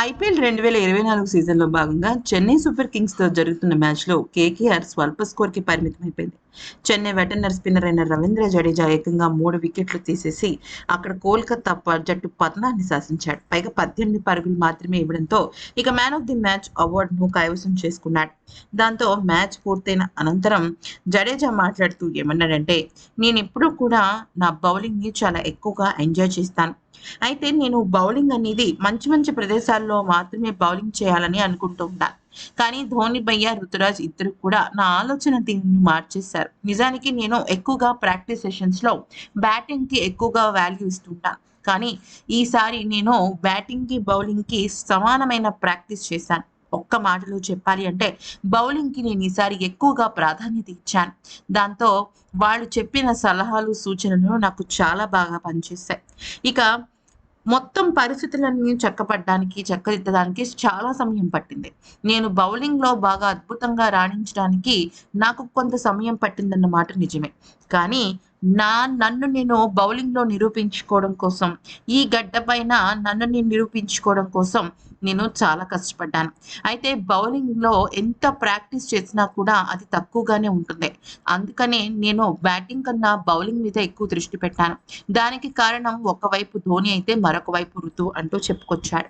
IPL రెండు వేల ఇరవై నాలుగు సీజన్లో భాగంగా చెన్నై సూపర్ కింగ్స్తో జరుగుతున్న మ్యాచ్లో కేకేఆర్ స్వల్ప స్కోర్కి పరిమితమైపోయింది. చెన్నై వెటర్నర్ స్పిన్నర్ అయిన రవీంద్ర జడేజా ఏకంగా మూడు వికెట్లు తీసేసి అక్కడ కోల్కతా జట్టు పతనాన్ని శాసించాడు. పైగా పద్దెనిమిది పరుగులు మాత్రమే ఇవ్వడంతో ఇక మ్యాన్ ఆఫ్ ది మ్యాచ్ అవార్డును కైవసం చేసుకున్నాడు. దాంతో మ్యాచ్ పూర్తయిన అనంతరం జడేజా మాట్లాడుతూ ఏమన్నాడంటే నేను ఎప్పుడూ కూడా నా బౌలింగ్ని చాలా ఎక్కువగా ఎంజాయ్ చేస్తాను. అయితే నేను బౌలింగ్ అనేది మంచి మంచి ప్రదేశాల్లో మాత్రమే బౌలింగ్ చేయాలని అనుకుంటూ ఉంటాను కానీ ధోని భయ్య రుతురాజ్ ఇద్దరు కూడా నా ఆలోచన దీన్ని మార్చేశారు. నిజానికి నేను ఎక్కువగా ప్రాక్టీస్ సెషన్స్లో బ్యాటింగ్కి ఎక్కువగా వాల్యూ ఇస్తుంటాను కానీ ఈసారి నేను బ్యాటింగ్కి బౌలింగ్కి సమానమైన ప్రాక్టీస్ చేశాను. ఒక్క మాటలో చెప్పాలి అంటే బౌలింగ్కి నేను ఈసారి ఎక్కువగా ప్రాధాన్యత ఇచ్చాను. దాంతో వాళ్ళు చెప్పిన సలహాలు సూచనలు నాకు చాలా బాగా పనిచేశాయి. ఇక మొత్తం పరిస్థితులన్నీ చక్కపడడానికి చక్కదిద్దడానికి చాలా సమయం పట్టింది. నేను బౌలింగ్లో బాగా అద్భుతంగా రాణించడానికి నాకు కొంత సమయం పట్టిందన్నమాట నిజమే. కానీ నా నన్ను నేను బౌలింగ్లో నిరూపించుకోవడం కోసం ఈ గడ్డ పైన నన్ను నేను నిరూపించుకోవడం కోసం నేను చాలా కష్టపడ్డాను. అయితే బౌలింగ్లో ఎంత ప్రాక్టీస్ చేసినా కూడా అది తక్కువగానే ఉంటుంది. అందుకనే నేను బ్యాటింగ్ కన్నా బౌలింగ్ మీద ఎక్కువ దృష్టి పెట్టాను. దానికి కారణం ఒకవైపు ధోని అయితే మరొక వైపు ఋతు అంటూ చెప్పుకొచ్చాడు.